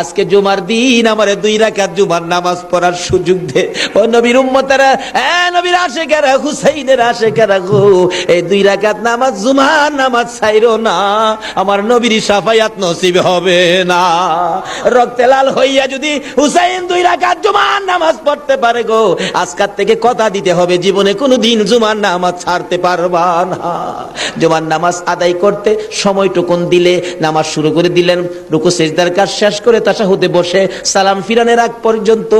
আজকে জুমার দিন, আমার দুই রাকাত জুমার নামাজ পড়ার সুযোগ দে। ও নবীর উম্মতারা, এ নবীর আশেকেরা হুসাইনের আশেকেরা গো, এই দুই রাকাত নামাজ জুমার নামাজ ছাইরো না, আমার নবীর সাফায়াত নসিব হবে না। রক্তে লাল হইয়া যদি হুসাইন দুই রাকাত জুমার নামাজ পড়তে পারে গো, আজকার থেকে কথা দিতে হবে, জীবনে কোনো দিন জুমার নামাজ ছাড়তে পারবা না। জুমার নামাজ আদায় করতে সময়টুকুন দিলে, নামাজ শুরু করে দিলেন, রুকু, সেজদার কাজ শেষ করে তাসাহুদে বসে সালাম ফিরানের আগ পর্যন্ত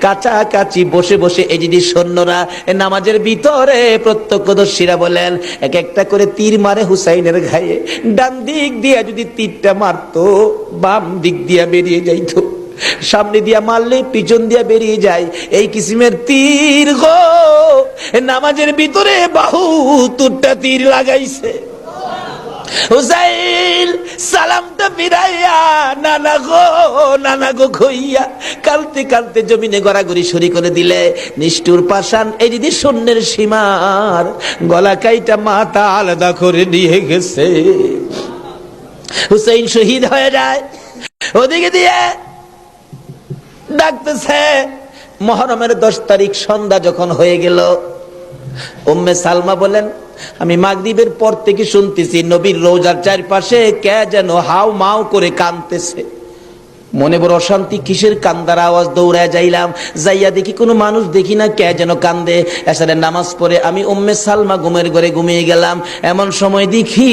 কাছাকাছি বসে বসে এই যদি সৈন্যরা নামাজের ভিতরে প্রত্যক্ষদর্শীরা বলেন, এক একটা করে তীর মারে হুসাইনের ঘায়ে। ডান দিক দিয়া যদি তীরটা মারতো, বাম দিক দিয়া বেরিয়ে যাইতো। সামনে দিয়া মারলে, পিছন দিয়া বেরিয়ে যায়। এই কিসিমের তীর গো! নামাজের ভিতরে বাহু তুরটা তীর লাগাইছে। হুসাইল সালামটা ফিরাইয়া, নানা গো নানা গো খইয়া কালতে কালতে জমিনে গড়াগড়ি সরি করে দিলে। নিষ্ঠুর পাশান এই দিদি শূন্যের সীমার, গলা কাইটা মাথা আলাদা করে নিয়ে গেছে। হুসাইন শহীদ হয়ে যায়। ওদিকে দিয়ে ডাকতেছে, মহরমের দশ তারিখ সন্ধ্যা যখন হয়ে গেল, উম্মে সালমা বলেন আমি মাগরিবের পর থেকে শুনতেছি, নবীর রোজার চারপাশে কে যেন হাও মাও করে কানতেছে মনে বড় অশান্তি, কিসের কান্দার আওয়াজ, দৌড়ায় যাইলাম, যাইয়া দেখি কোনো মানুষ, দেখি না কে যেন কান্দে। এসারে নামাজ পড়ে আমি উম্মে সালমা ঘুমের ঘরে ঘুমিয়ে গেলাম। এমন সময় দেখি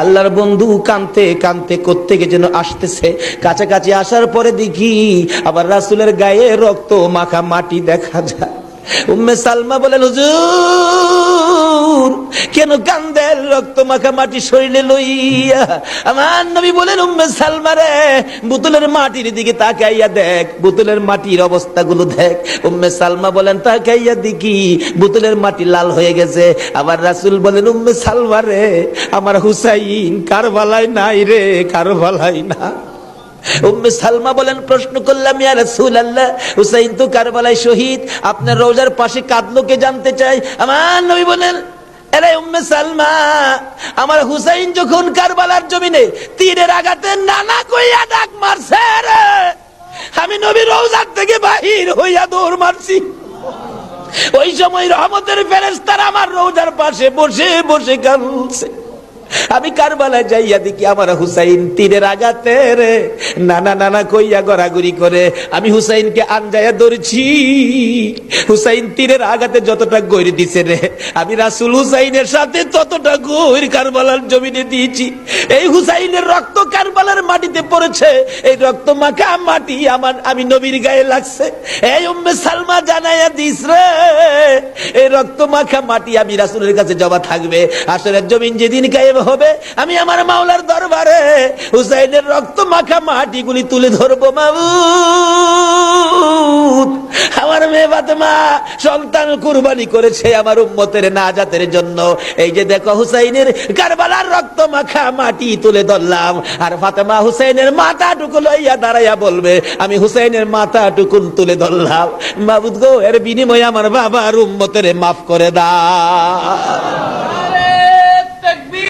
আল্লাহর বন্ধু কানতে কানতে কোত্থেকে যেন আসতেছে। কাছাকাছি আসার পরে দেখি আবার রাসুলের গায়ে রক্ত মাখা মাটি দেখা যায়। উম্মে সালমা বলেন, হুজুর, কেন কান্দেল রক্ত মাখা মাটি শরীরে লইয়া? আমার নবী বলেন, উম্মে সালমা রে, বোতলের মাটির দিকে তাকাইয়া দেখ, বুতুলের মাটির অবস্থাগুলো দেখ। উম্মে সালমা বলেন, তাকাইয়া দেখি, বুতুলের মাটি লাল হয়ে গেছে। আবার রাসুল বলেন, উম্মে সালমা রে, আমার হুসাইন কারবালাই নাই রে কারবালাই না। উম্মে সালমা বলেন, প্রশ্ন করলাম, ইয়া রাসূলুল্লাহ, হুসাইন তো কারবালায় শহীদ, আপনার রোজার পাশে কাঁদলো কে জানতে চাই? আমার নবী বলেন এরে উম্মে সালমা, আমার হুসাইন যখন কারবালার জমিনে তীরের আঘাতে নানা কইয়া ডাক মারছে রে, আমি নবী রোজার থেকে বাহির হইয়া দৌড় মারছি। ওই সময় রহমতের ফেরেস্তার আমার রোজার পাশে বসে বসে কাঁদছে। আমি কারবালায় যাইয়া দেখি আমার হুসাইন তীরের আঘাতে রে। নানা নানা কইয়া গড়াগড়ি করে, আমি হুসাইনকে আনজাইয়া ধরছি। হুসাইন তীরের আঘাতে যতটা গৈর দিছে রে, আমি রাসুল হুসাইনের সাথে ততটা গৈর কারবালার জমিনে দিয়েছি। এই হুসাইনের রক্ত কারবালার মাটিতে পড়েছে, এই রক্ত মাখা মাটি আমার, আমি নবীর গায়ে লাগছে। এই উম্মে সালমা জানাইয়া দিস রে রক্ত মাখা মাটি আমি রাসুলের কাছে জমা থাকবে। আসলে জমিন যেদিন গায়েব হবে, আমি আমার মাওলার দরবারে হুসাইনের রক্ত মাখা মাটিগুলি তুলে ধরবো, মাবুদ। আমার মেয়ে ফাতেমা সন্তান কুরবানি করেছে আমার উম্মতের জন্য। এই যে দেখো হুসাইনের কারবালার রক্ত মাখা মাটি তুলে ধরলাম। আর ফাতেমা হুসাইনের মাথাটুকু লইয়া দাঁড়াইয়া বলবে, আমি হুসাইনের মাথাটুকুন তুলে ধরলাম। মাবুদ গো, এর বিনিময়ে আমার বাবার উম্মতের মাফ করে দা